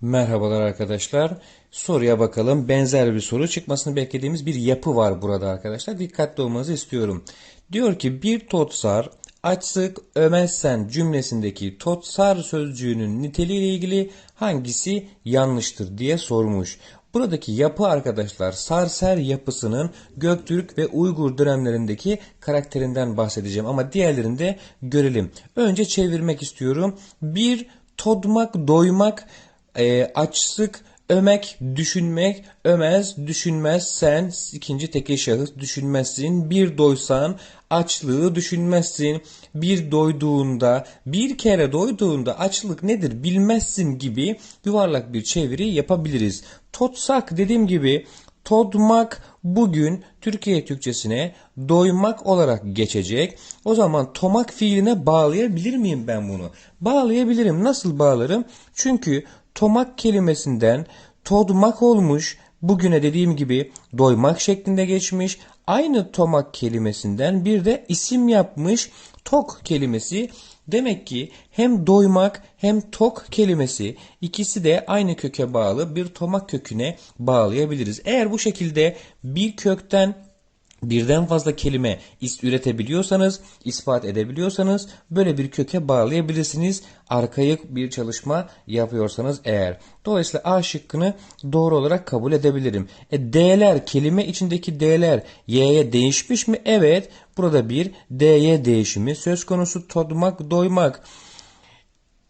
Merhabalar arkadaşlar. Soruya bakalım. Benzer bir soru çıkmasını beklediğimiz bir yapı var burada arkadaşlar. Dikkatli olmanızı istiyorum. Diyor ki bir totsar açsık ömezsen cümlesindeki totsar sözcüğünün niteliğiyle ilgili hangisi yanlıştır diye sormuş. Buradaki yapı arkadaşlar Sarser yapısının Göktürk ve Uygur dönemlerindeki karakterinden bahsedeceğim ama diğerlerini de görelim. Önce çevirmek istiyorum. Bir todmak, doymak, e, açlık, ömek, düşünmek, ömez, düşünmez, sen, ikinci tekil şahıs, düşünmezsin, bir doysan, açlığı düşünmezsin, bir doyduğunda, bir kere doyduğunda açlık nedir bilmezsin gibi yuvarlak bir çeviri yapabiliriz. Totsak dediğim gibi Todmak bugün Türkiye Türkçesine doymak olarak geçecek. O zaman tomak fiiline bağlayabilir miyim ben bunu? Bağlayabilirim. Nasıl bağlarım? Çünkü tomak kelimesinden todmak olmuş. Bugüne dediğim gibi doymak şeklinde geçmiş. Aynı tomak kelimesinden bir de isim yapmış tok kelimesi. Demek ki hem doymak hem tok kelimesi ikisi de aynı köke bağlı bir tomak köküne bağlayabiliriz. Eğer bu şekilde bir kökten birden fazla kelime üretebiliyorsanız, ispat edebiliyorsanız böyle bir köke bağlayabilirsiniz. Arkayık bir çalışma yapıyorsanız eğer. Dolayısıyla A şıkkını doğru olarak kabul edebilirim. E, D'ler, kelime içindeki D'ler Y'ye değişmiş mi? Evet. Burada bir D'ye değişimi söz konusu todmak, doymak.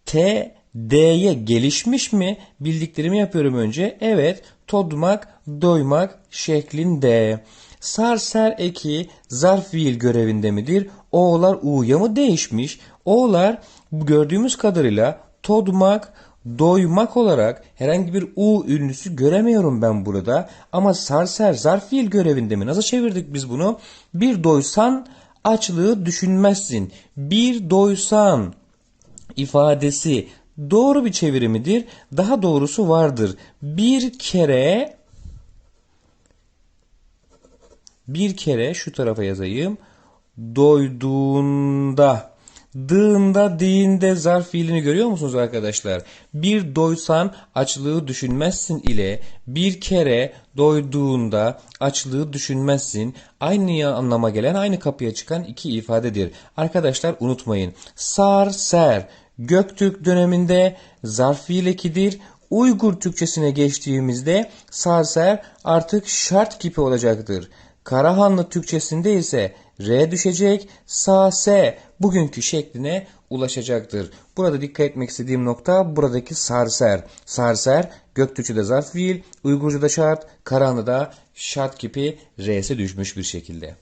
T D'ye gelişmiş mi? Bildiklerimi yapıyorum önce. Evet, todmak, doymak şeklinde. Sar ser eki zarf fiil görevinde midir? O'lar U'ya mı değişmiş? O'lar gördüğümüz kadarıyla todmak, doymak olarak herhangi bir U ünlüsü göremiyorum ben burada. Ama sarser zarf fiil görevinde mi? Nasıl çevirdik biz bunu? Bir doysan açlığı düşünmezsin. Bir doysan ifadesi doğru bir çevirimidir. Daha doğrusu vardır. Bir kere bir kere şu tarafa yazayım. Doyduğunda Dığında, diğinde zarf fiilini görüyor musunuz arkadaşlar? Bir doysan açlığı düşünmezsin ile bir kere doyduğunda açlığı düşünmezsin. Aynı anlama gelen, aynı kapıya çıkan iki ifadedir. Arkadaşlar unutmayın. Sar, ser, Göktürk döneminde zarf fiil ekidir. Uygur Türkçesine geçtiğimizde sarser artık şart kipi olacaktır. Karahanlı Türkçesinde ise R düşecek, sa S bugünkü şekline ulaşacaktır. Burada dikkat etmek istediğim nokta buradaki sarser. Sarser Göktürkçe'de zarf fiil, Uygurca'da şart, Karahanlı'da şart kipi R'si düşmüş bir şekilde.